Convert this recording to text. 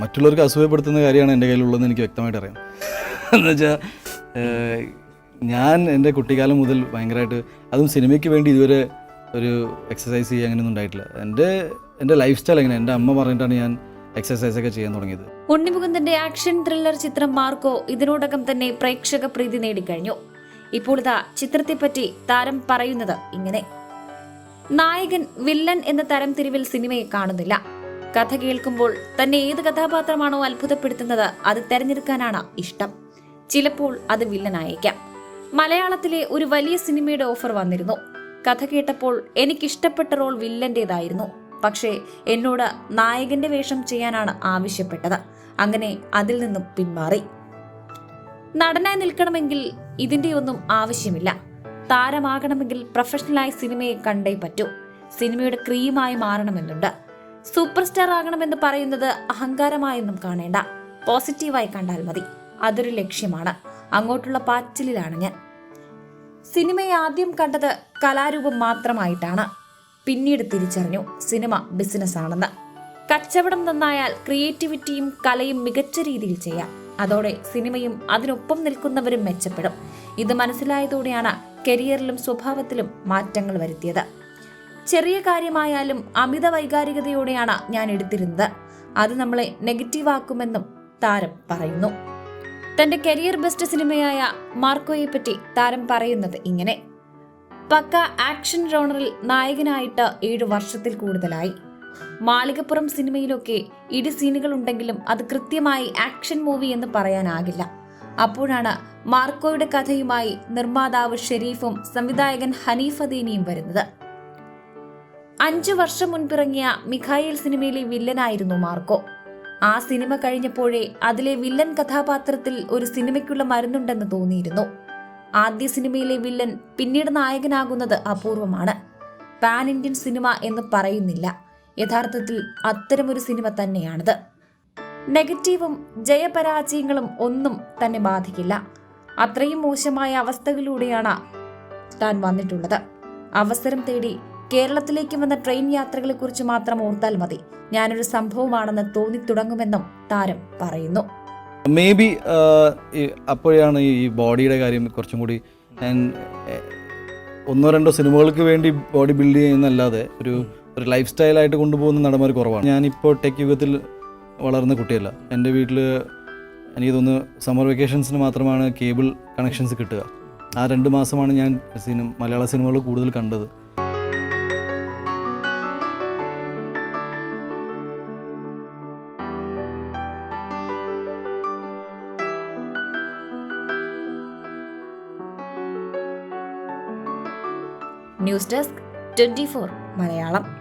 മറ്റുള്ളവർക്ക് അസൂയപ്പെടുത്തുന്ന കാര്യമാണ് എന്റെ കയ്യിലുള്ളതെന്ന് എനിക്ക് വ്യക്തമായിട്ട് അറിയാം. എന്നുവെച്ചാൽ ഞാൻ എന്റെ കുട്ടിക്കാലം മുതൽ ഭയങ്കരമായിട്ട് അതും സിനിമയ്ക്ക് വേണ്ടി ഇതുവരെ ഒരു എക്സസൈസ് ചെയ്യുക അങ്ങനെയൊന്നും ഉണ്ടായിട്ടില്ല. എന്റെ എന്റെ ലൈഫ് സ്റ്റൈൽ എങ്ങനെ എന്റെ അമ്മ പറഞ്ഞിട്ടാണ് ഞാൻ എക്സസൈസ് ഒക്കെ ചെയ്യാൻ തുടങ്ങിയത്. ഉണ്ണിമുകുന്ദന്റെ ആക്ഷൻ ത്രില്ലർ ചിത്രം മാർക്കോ ഇതിനോടകം തന്നെ പ്രേക്ഷക പ്രീതി നേടിക്കഴിഞ്ഞു. ഇപ്പോൾ ഇതാ ചിത്രത്തെപ്പറ്റി താരം പറയുന്നത് ഇങ്ങനെ. നായകൻ വില്ലൻ എന്ന തരം തിരിവിൽ സിനിമയെ കാണുന്നില്ല. കഥ കേൾക്കുമ്പോൾ തന്നെ ഏത് കഥാപാത്രമാണോ അത്ഭുതപ്പെടുത്തുന്നത് അത് തെരഞ്ഞെടുക്കാനാണ് ഇഷ്ടം. ചിലപ്പോൾ അത് വില്ലനായേക്കാം. മലയാളത്തിലെ ഒരു വലിയ സിനിമയുടെ ഓഫർ വന്നിരുന്നു. കഥ കേട്ടപ്പോൾ എനിക്കിഷ്ടപ്പെട്ട റോൾ വില്ലന്റേതായിരുന്നു. പക്ഷേ എന്നോട് നായകന്റെ വേഷം ചെയ്യാനാണ് ആവശ്യപ്പെട്ടത്. അങ്ങനെ അതിൽ നിന്നും പിന്മാറി. നടനായി നിൽക്കണമെങ്കിൽ ഇതിന്റെ ഒന്നും ആവശ്യമില്ല. താരമാകണമെങ്കിൽ പ്രൊഫഷണലായി സിനിമയെ കണ്ടേ പറ്റൂ. സിനിമയുടെ ക്രീമായി മാറണമെന്നുണ്ട്. സൂപ്പർ സ്റ്റാർ ആകണമെന്ന് പറയുന്നത് അഹങ്കാരമായൊന്നും കാണേണ്ട. പോസിറ്റീവായി കണ്ടാൽ മതി. അതൊരു ലക്ഷ്യമാണ്. അങ്ങോട്ടുള്ള പാച്ചിലിലാണ് ഞാൻ. സിനിമയെ ആദ്യം കണ്ടത് കലാരൂപം മാത്രമായിട്ടാണ്. പിന്നീട് തിരിച്ചറിഞ്ഞു സിനിമ ബിസിനസ് ആണെന്ന് കച്ചവടം നന്നായാൽ ക്രിയേറ്റിവിറ്റിയും കലയും മികച്ച രീതിയിൽ ചെയ്യാം. അതോടെ സിനിമയും അതിനൊപ്പം നിൽക്കുന്നവരും മെച്ചപ്പെടും. ഇത് മനസ്സിലായതോടെയാണ് കരിയറിലും സ്വഭാവത്തിലും മാറ്റങ്ങൾ വരുത്തിയത്. ചെറിയ കാര്യമായാലും അമിത വൈകാരികതയോടെയാണ് ഞാൻ എടുത്തിരുന്നത്. അത് നമ്മളെ നെഗറ്റീവ് ആക്കുമെന്നും താരം പറയുന്നു. തന്റെ കരിയർ ബെസ്റ്റ് സിനിമയായ മാർക്കോയെ പറ്റി താരം പറയുന്നത് ഇങ്ങനെ. പക്ക ആക്ഷൻ ജോണറിൽ നായകനായിട്ട് ഏഴു വർഷത്തിൽ കൂടുതലായി. മാളികപ്പുറം സിനിമയിലൊക്കെ ഇടി സീനുകൾ ഉണ്ടെങ്കിലും അത് കൃത്യമായി ആക്ഷൻ മൂവി എന്ന് പറയാനാകില്ല. അപ്പോഴാണ് മാർക്കോയുടെ കഥയുമായി നിർമ്മാതാവ് ഷെരീഫും സംവിധായകൻ ഹനീഫ് അദീനിയും വരുന്നത്. അഞ്ചു വർഷം മുൻപിറങ്ങിയ മിഖായേൽ സിനിമയിലെ വില്ലനായിരുന്നു മാർക്കോ. ആ സിനിമ കഴിഞ്ഞപ്പോഴേ അതിലെ വില്ലൻ കഥാപാത്രത്തിൽ ഒരു സിനിമയ്ക്കുള്ള മരുന്നുണ്ടെന്ന് തോന്നിയിരുന്നു. ആദ്യ സിനിമയിലെ വില്ലൻ പിന്നീട് നായകനാകുന്നത് അപൂർവമാണ്. പാൻ ഇന്ത്യൻ സിനിമ എന്ന് പറയുന്നില്ല. യഥാർത്ഥത്തിൽ അത്തരമൊരു സിനിമ തന്നെയാണിത്. നെഗറ്റീവും ജയപരാജയങ്ങളും ഒന്നും തന്നെ ബാധിക്കില്ല. അത്രയും മോശമായ അവസ്ഥകളിലൂടെയാണ് താൻ വന്നിട്ടുള്ളത്. അവസരം തേടി കേരളത്തിലേക്ക് വന്ന ട്രെയിൻ യാത്രകളെക്കുറിച്ച് മാത്രം ഓർത്താൽ മതി. ഞാനൊരു സംഭവമാണെന്ന് തോന്നി തോന്നിത്തുടങ്ങുമെന്നും താരം പറയുന്നു. മേ ബി അപ്പോഴാണ് ഈ ബോഡിയുടെ കാര്യം കുറച്ചും കൂടി ഞാൻ ഒന്നോ രണ്ടോ സിനിമകൾക്ക് വേണ്ടി ബോഡി ബിൽഡ് ചെയ്യുന്നല്ലാതെ ഒരു ഒരു ലൈഫ് സ്റ്റൈലായിട്ട് കൊണ്ടുപോകുന്ന നടന്മാർ കുറവാണ്. ഞാനിപ്പോൾ ടെക് യുഗത്തിൽ വളർന്ന കുട്ടിയല്ല. എന്റെ വീട്ടിൽ എനിക്ക് തോന്നുന്നു സമ്മർ വെക്കേഷൻസിന് മാത്രമാണ് കേബിൾ കണക്ഷൻസ് കിട്ടുക. ആ രണ്ട് മാസമാണ് ഞാൻ സിനിമ മലയാള സിനിമകൾ കൂടുതൽ കണ്ടത്. News desk twenty Malayalam.